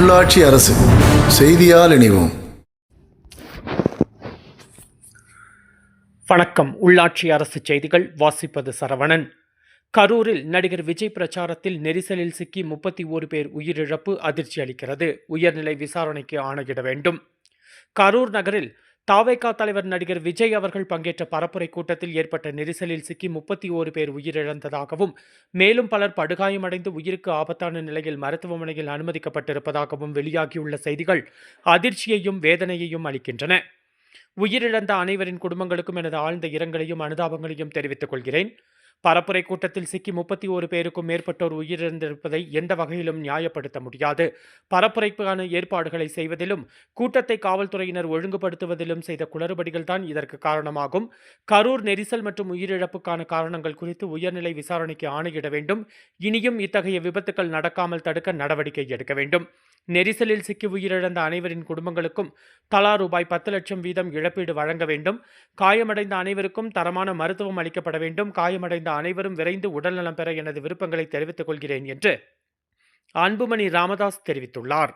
உள்ளாட்சி அரசு. செய்தியால் இணைவோம். வணக்கம். உள்ளாட்சி அரசு செய்திகள் வாசிப்பது சரவணன். கரூரில் நடிகர் விஜய் பிரச்சாரத்தில் நெரிசலில் சிக்கி முப்பத்தி ஓரு பேர் உயிரிழப்பு அதிர்ச்சி அளிக்கிறது. உயர்நிலை விசாரணைக்கு ஆணையிட வேண்டும். கரூர் நகரில் தாவேகா தலைவர் நடிகர் விஜய் அவர்கள் பங்கேற்ற பரப்புரை கூட்டத்தில் ஏற்பட்ட நெரிசலில் சிக்கி முப்பத்தி ஓரு பேர் உயிரிழந்ததாகவும் மேலும் பலர் படுகாயமடைந்து உயிருக்கு ஆபத்தான நிலையில் மருத்துவமனையில் அனுமதிக்கப்பட்டிருப்பதாகவும் வெளியாகியுள்ள செய்திகள் அதிர்ச்சியையும் வேதனையையும் அளிக்கின்றன. உயிரிழந்த அனைவரின் குடும்பங்களுக்கும் எனது ஆழ்ந்த இரங்கலையும் அனுதாபங்களையும் தெரிவித்துக் கொள்கிறேன். பரப்புரை கூட்டத்தில் சிக்கி முப்பத்தி ஒரு பேருக்கும் மேற்பட்டோர் உயிரிழந்திருப்பதை எந்த வகையிலும் நியாயப்படுத்த முடியாது. பரப்புரைக்கான ஏற்பாடுகளை செய்வதிலும் கூட்டத்தை காவல்துறையினர் ஒழுங்குபடுத்துவதிலும் செய்த குளறுபடிகள் தான் இதற்கு காரணமாகும். கரூர் நெரிசல் மற்றும் உயிரிழப்புக்கான காரணங்கள் குறித்து உயர்நிலை விசாரணைக்கு ஆணையிட வேண்டும். இனியும் இத்தகைய விபத்துக்கள் நடக்காமல் தடுக்க நடவடிக்கை எடுக்க வேண்டும். நெரிசலில் சிக்கி உயிரிழந்த அனைவரின் குடும்பங்களுக்கும் தலா ரூபாய் பத்து லட்சம் வீதம் இழப்பீடு வழங்க வேண்டும். காயமடைந்த அனைவருக்கும் தரமான மருத்துவம் அளிக்கப்பட வேண்டும். காயமடைந்த அனைவரும் விரைந்து உடல்நலம் பெற எனது விருப்பங்களை தெரிவித்துக் கொள்கிறேன் என்று அன்புமணி ராமதாஸ் தெரிவித்துள்ளார்.